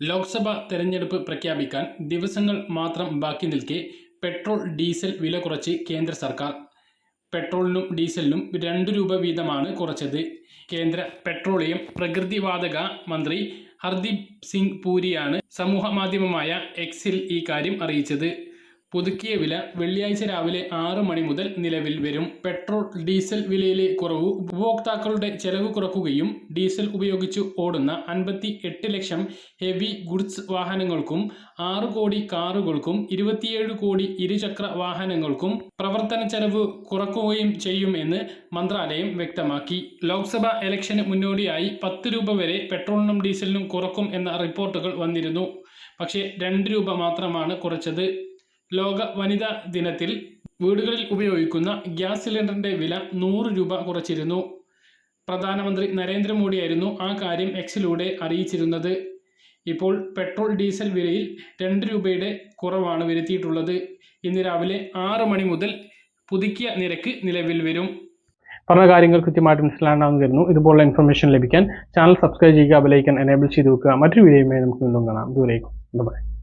ലോക്സഭ തെരഞ്ഞെടുപ്പ് പ്രഖ്യാപിക്കാൻ ദിവസങ്ങൾ മാത്രം ബാക്കി നിൽക്കെ പെട്രോൾ ഡീസൽ വില കുറച്ച് കേന്ദ്ര സർക്കാർ. പെട്രോളിനും ഡീസലിനും രണ്ട് രൂപ വീതമാണ് കുറച്ചത്. കേന്ദ്ര പെട്രോളിയം പ്രകൃതിവാതക മന്ത്രി ഹർദീപ് സിംഗ് പൂരിയാണ് സമൂഹമാധ്യമമായ എക്സിൽ ഈ കാര്യം അറിയിച്ചത്. പുതുക്കിയ വില വെള്ളിയാഴ്ച രാവിലെ ആറ് മണി മുതൽ നിലവിൽ വരും. പെട്രോൾ ഡീസൽ വിലയിലെ കുറവ് ഉപഭോക്താക്കളുടെ ചെലവ് കുറക്കുകയും ഡീസൽ ഉപയോഗിച്ച് ഓടുന്ന അൻപത്തി എട്ട് ലക്ഷം ഹെവി ഗുഡ്സ് വാഹനങ്ങൾക്കും ആറ് കോടി കാറുകൾക്കും ഇരുപത്തിയേഴ് കോടി ഇരുചക്ര വാഹനങ്ങൾക്കും പ്രവർത്തന ചെലവ് കുറക്കുകയും ചെയ്യുമെന്ന് മന്ത്രാലയം വ്യക്തമാക്കി. ലോക്സഭാ ഇലക്ഷന് മുന്നോടിയായി പത്ത് രൂപ വരെ പെട്രോളിനും ഡീസലിനും കുറക്കും എന്ന റിപ്പോർട്ടുകൾ വന്നിരുന്നു. പക്ഷേ രണ്ട് രൂപ മാത്രമാണ് കുറച്ചത്. ലോക വനിതാ ദിനത്തിൽ വീടുകളിൽ ഉപയോഗിക്കുന്ന ഗ്യാസ് സിലിണ്ടറിന്റെ വില നൂറ് രൂപ കുറച്ചിരുന്നു. പ്രധാനമന്ത്രി നരേന്ദ്രമോദിയായിരുന്നു ആ കാര്യം എക്സിലൂടെ അറിയിച്ചിരുന്നത്. ഇപ്പോൾ പെട്രോൾ ഡീസൽ വിലയിൽ രണ്ട് രൂപയുടെ കുറവാണ് വരുത്തിയിട്ടുള്ളത്. ഇന്ന് രാവിലെ ആറ് മണി മുതൽ പുതുക്കിയ നിരക്ക് നിലവിൽ വരും. പറഞ്ഞ കാര്യങ്ങൾ കൃത്യമായിട്ട് മനസ്സിലാണ്ടാന്ന് തരുന്നു ഇതുപോലുള്ള ഇൻഫർമേഷൻ ലഭിക്കാൻ ചാനൽ സബ്സ്ക്രൈബ് ചെയ്യുക ബെലൈക്കൻ എനേബിൾ ചെയ്ത് വെക്കുക. മറ്റൊരു വീഡിയോയുമായി നമുക്ക് വീണ്ടും കാണാം. ദൂരേക്കും ബൈ